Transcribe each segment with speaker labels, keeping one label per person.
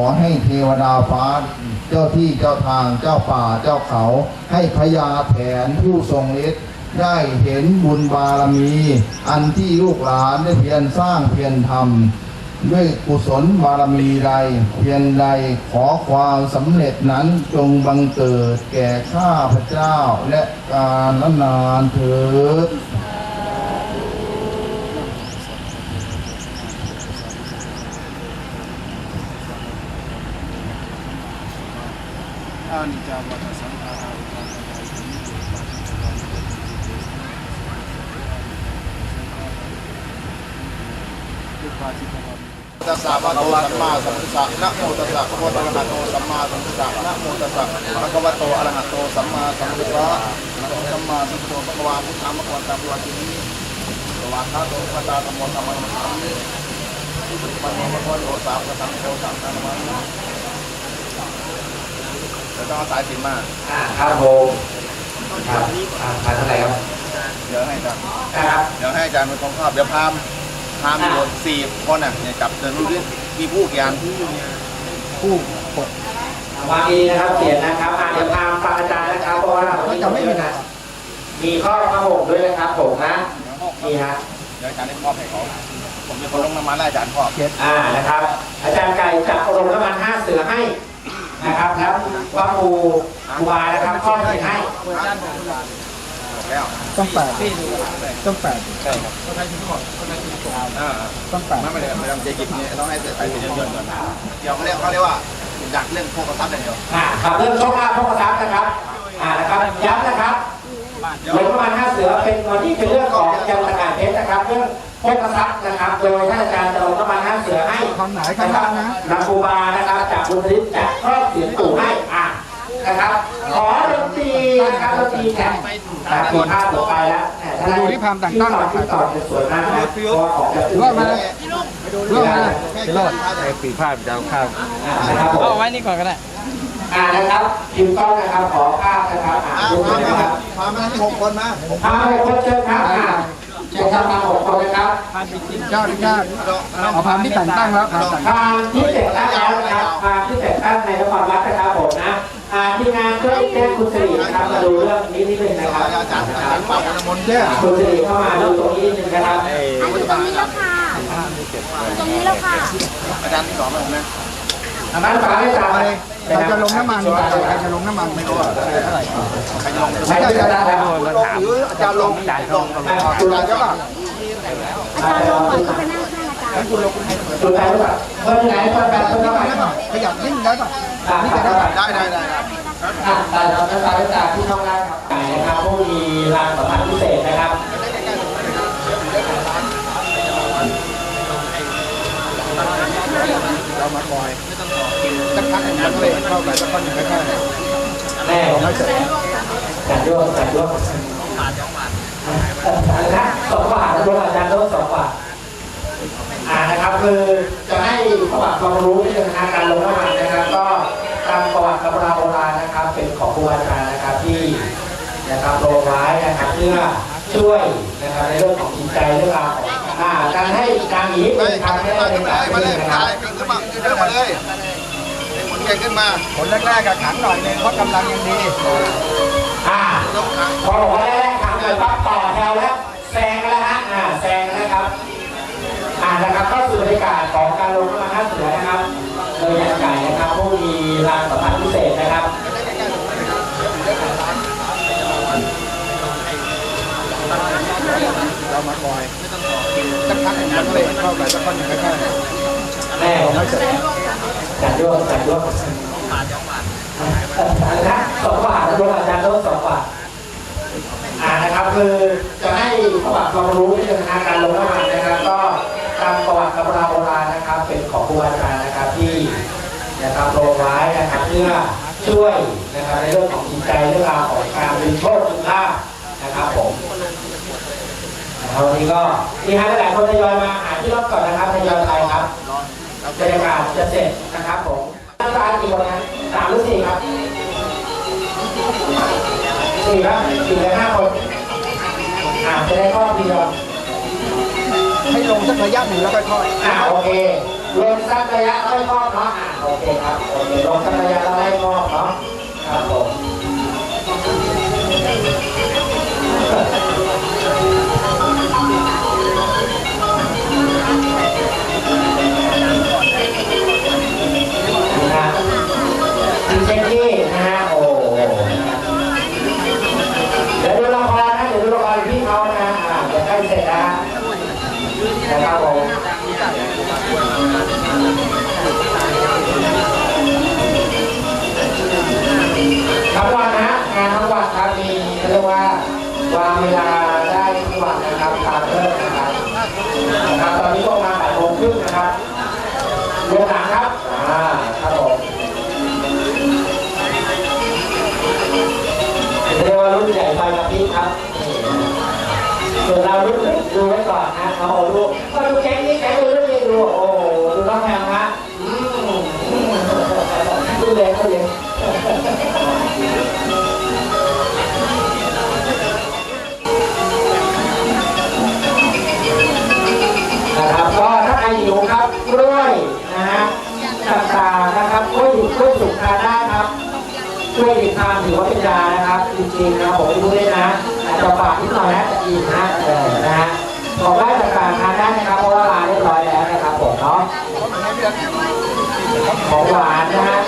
Speaker 1: อให้เทวดาฟ้าเจ้าที่เจ้าทางเจ้าป่าเจ้าเขา ให้พญาแถนผู้ทรงฤทธิ์ได้เห็นบุญบารมี อันที่ลูกหลานได้เพียรสร้างเพียรทำด้วยกุศลบารมีใด เพียรใดขอความสำเร็จนั้นจงบังเกิดแก่ข้าพเจ้าและการละนานเถิด
Speaker 2: อานิจจาวัฏสังขาราอุปาทานขันธ์ตุปัจจุบันตุ ตุปาจิตวัง
Speaker 1: ตัสสะภะคะวะสัมมาสัมพุทธัสสะนะโมตัสสะภะคะวะโตอะระหะโตสัมมาสัมพุทธัสสะนะโมตัสสะภะคะวะโตอะระหะโตสัมมาสัมพุทธัสสะนะโมสัมมาสัมพุทโธภะคะวะพุทธังภะคะวันตังภะวันติมิสวากขาโตภะคะตาธัมโมธัมมังสามิปะโนภะคะวะโตสาวกสังโฆสังฆังนะมะจะต้องเอาสายสินมา
Speaker 3: อ่าครับผมครับอ่าผ่านเท่าไหร่ครับ
Speaker 1: เดี๋ยวให้อาจารย์
Speaker 3: นะครับ
Speaker 1: เดี๋ยวให้อาจารย์เป็นคนครอบเดี๋ยวพาม พามอยู่สี่คนอะเนี่ยจับเดินรู้ดิมีผู้กี่อัน
Speaker 2: ผู้หก
Speaker 3: วางดีนะครับเขียนนะครับอ่าเดี๋ยวตามฟังอาจารย์นะครับเพราะว่า
Speaker 2: ก็จะไม่มีนะ
Speaker 3: มีข้อข้อหกด้วยนะครับผมนะนี่ฮะ
Speaker 1: เดี๋ยวอาจารย์ได้ครอบให้เขาผมจะคนลงน้ำมันแล้วอาจารย์ครอบ
Speaker 3: อ่านะครับ อาจารย์ไก่จะอบรมน้ำมันห้าเสือให้นะครับแล้วว่าครูครูบานะครับข้อเขียนให้
Speaker 1: บอก แล้ว
Speaker 2: ต้องแปดต้องแปด
Speaker 1: ใช่ครับอ่า
Speaker 2: ต้องแปด
Speaker 1: ไม่ไม่ได้ไม่ต้องเจ๊กิจเนี่ยต้องให้ใส่เป็นเยอะๆก่อนเดี๋ยวเขาเรียกเขาเรียกว่าอยากเรื่องพวกกระซับอย่างเดียว
Speaker 3: อ่าขับเรื่องโชคลาภโชคทรัพย์นะครับอ่านะครับย้ำนะครับลงประมาณห้าเสือเป็นวันที่เป็นเรื่องของจังหวัดกาญเพชรนะครับเรื่องพกทรัพย์นะครับ โดยท่านอาจารย์จะลงประมาณห้าเสือให้
Speaker 2: คำไหน
Speaker 3: นะ
Speaker 2: คำ
Speaker 3: ครั
Speaker 2: นั้
Speaker 3: บ
Speaker 2: นนะ
Speaker 3: นางครูบานะครับ จากบุญฤทธิ์จากครอบเสียงปู่ให้อะนะครับ ขอดนตรีนะครับดนตรีแข่ง ตามปีภาพต่อไปแล้วแหม่
Speaker 2: ดูที่พามแต่งตั้ง
Speaker 3: ที่ต่อที่ต่อจะสวยมากนะเพราะว่าของจะ
Speaker 2: รอดมาเริ่มมาเริ่ม
Speaker 1: ไอ้ปีพาดจะเอาข้าว
Speaker 3: อะนะครับผม
Speaker 4: เอาไว้นี่ก่อนก็ได้
Speaker 3: อ่านะครับพิมพ์ต้องนะครับขอภาพนะครับอ่า
Speaker 1: อ้าว
Speaker 3: ดู
Speaker 1: พา
Speaker 3: ด้วย
Speaker 1: มา
Speaker 3: นะครับ
Speaker 1: พามาที่หกคนมา
Speaker 3: พาหกคนเชิญครับอ่าเชิญครับมาหกคนนะครับ
Speaker 2: เจ้าอนุญาตเอาพามที่แต่งตั้งแล้วพามแต่งตั้ง
Speaker 3: ทางที่เสร็จตั้งแล้วนะครับทางที่เสร็จตั้งในนครวัดนะครับผมนะ อ่าทีมงานช่วยแจ้งคุณสิรินะครับมาดูเรื่องนี้นิดนึงนะครับ
Speaker 1: อาจารย์อาจารย์ปากมนต์แย่
Speaker 3: คุณสิริเข้ามาดูตรงนี้นิดนึงนะครับ
Speaker 5: อันอยู่ตรงนี้แล้วค่ะอยู่ตรงนี้แล้วค่ะ
Speaker 1: อาจารย์ที่สองนะผมนะ
Speaker 3: อันนั้นฝากให้ตามเลย
Speaker 2: ใครจะลงน้ำมันใครจะลงน้ำมันไม่รู้
Speaker 1: ใครจะลง
Speaker 3: ไม่ใช่อาจารย์ครับ
Speaker 1: หรืออาจารย์ลงอาจารย์ลงอาจารย์ใช่ป่ะ
Speaker 5: อาจารย์ลงก่อนก็ไป นั่งข้างอาจารย์
Speaker 3: ดูได้หรือเปล่าเพิ่มไหนเพิ่มแบบเพิ่มเท่าไหร่
Speaker 2: ได้ป่ะขยับนิ่งได้ป่ะ
Speaker 3: นี่จะได้ไหม
Speaker 1: ได้ได้ได้
Speaker 3: อ่าแต่เราจะตามจากที่ช่องได้ครับไก่นะครับผู้มีรางสัมพันธ์พิเศษนะครับ
Speaker 1: เรามาคอยสักพักหนึ่งมันเลยเข้าไปสักพักหนึ่งค่อย
Speaker 3: แม่ผมไม่เสร็จจัดโยจัดโยกนะสองบาทรวมอาจารย์โดนสองบาท อ่านะครับคือจะให้ประวัติความรู้ที่เป็นทางการลงน้ำมันนะครับ ก็ตามประวัติตำราโบราณนะครับ เป็นของครูอาจารย์นะครับที่นะครับลงไว้นะครับเพื่อช่วยนะครับในเรื่องของจิตใจเรื่องราวของอ่าการให้การหนี
Speaker 1: ๆ
Speaker 3: เป็นทางให้
Speaker 1: มา
Speaker 3: ได้
Speaker 1: เล
Speaker 3: ใน
Speaker 1: ย
Speaker 3: การ
Speaker 1: มาเลย
Speaker 3: นะค
Speaker 1: มา
Speaker 3: รับ
Speaker 1: เลยขึ้นมาขึ้นมาเลยหมุนเก่งขึ้นมา
Speaker 2: คนแรกๆกับขังหน่อยนึงเพราะกำลังยังดี
Speaker 3: อ่าพอบอกว่าแรกๆทำเลยปั๊บต่อแถวแล้วากาศของการลงมันท่าเสือนะครับโดยยันไก่นะครับผู้มีรางสัมพันธ์พิเศษนะครับ
Speaker 1: เรามาคอยสักพักหนึ่งมันเลยเข้าไปสักพักหนึ่งค่อย
Speaker 3: แม่ผมไม่เสร็จจัดโยกจัดยกนะสองบาทรวมอาจารย์โดนสองบาทอ่านะครับคือจะให้ประวัติความรู้ที่เป็นทางการลงน้ำมันนะครับก็ ประวัติตำราโบราณนะครับ เป็นของครูอาจารย์นะครับที่นะครับลงไว้นะครับเพื่อช่วยนะครับในเรื่องของจิตใจเรื่องราวของการเป็นโชคเป็นลาภนะครับผมนะครับวันนี้ก็มีฮะหลายๆคนทยอยมาหาที่รอบก่อนนะครับทยอยไปครับบรรยากาศจะเสร็จนะครับผมท่านักศึกษากี่คนนะสามหรือสี่ครับสี่ครับสี่หรือห้าคนอ่าจะได้ข้อเดียว
Speaker 2: ให้ลงสักระยะหนึ่งแล้วค่อย
Speaker 3: อ่าโอเคลงสักระยะแล้วไม่ครอบเนาะอ่าโอเคครับโอเคลงสักระยะแล้วไม่ครอบเนาะครับผม วางเวลาได้ที่วันนะครับตามเลิกนะครับนะครับตอนนี้ก็มาแบ่ายโมงครึ่งนะครับโรงหนังครับอ่าครับผมเรียกว่ารุ่นใหญ่ไฟกระพริบครับส่วนเรารุ่นเล็กดูไว้ก่อนนะเอาลูก็ดูแก๊งนี้แก๊ง ทานถือว่าเป็นยานะครับ จริงๆนะผมไม่รู้เลยนะอาจจะฝากนิดหน่อยนะจะอิ่มนะเออนะฮะของได้ต่างๆทานได้นะครับเพราะว่าลาเรียบร้อยแล้วนะครับผมเนาะของหวานนะฮะ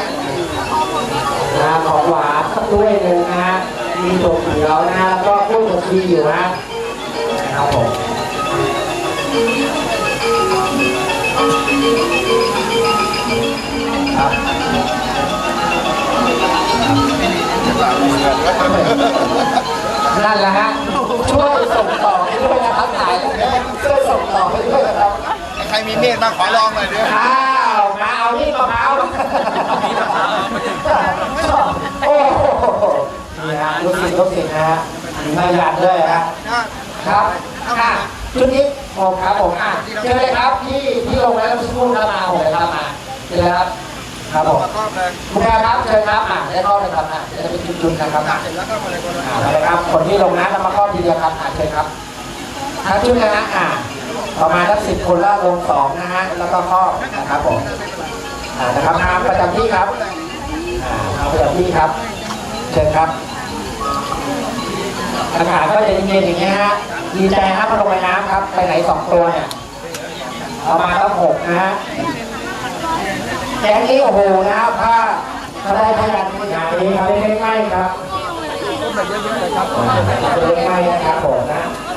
Speaker 3: นะของหวานสักด้วยหนึ่งนะฮะมีตัวเขียวนะฮะแล้วก็กล้วยตัวชีอยู่นะนะครับผม ใคร
Speaker 2: มีมีดมาขอลองหน่อยดิ
Speaker 3: อ้าวมาเอานี่มะพร้าวโอ้โหนี่ฮะลูกศิษย์ลูกศิษย์นะฮะมีมาหยาดด้วยฮะครับอะชุดนี้ผมครับผมอะเจอเลยครับที่ที่ลงแล้วสักครู่ครับมาผมเลยครับมาเจอแล้วครับครับผมคุณแม่ครับเชิญครับอะได้เข้าเลยครับอะจะได้เป็นจุดๆนะครับอะ
Speaker 2: เสร็จแล้วก็มาเลยคน
Speaker 3: อ่ามาเลยครับคนที่ลงนะแล้วมาเข้าทีเดียวครับอ่าเชิญครับทั้งชุดนะฮะอ่า ประมาณสักสิบคนแล้วลงสองนะฮะแล้วก็ข้อนะครับผมอ่านะครับอาประจำที่ครับอ่าประจำที่ครับ เชิญครับอากาศก็จะเย็นๆอย่างเงี้ยฮะดีใจครับมาลงไปน้ำครับ ไปไหนสองตัวเนี่ยประมาณต้องหกนะฮะแกงนี้โอ้โหนะครับถ้าถ้าได้พยานที่ไหนครับใกล้ๆครับเป็นไงนะครับผมนะ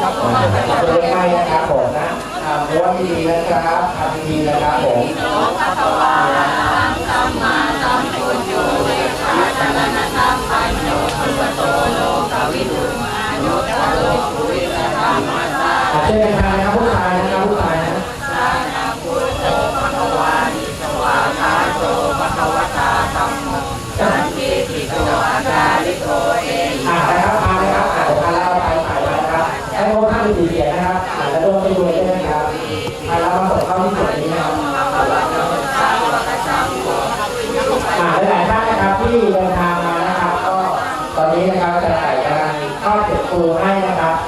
Speaker 3: ใกล้ๆนะครับผมนะทำรั้วดีนะครับทำดีนะครับผมอาเช่นทางนะครับ น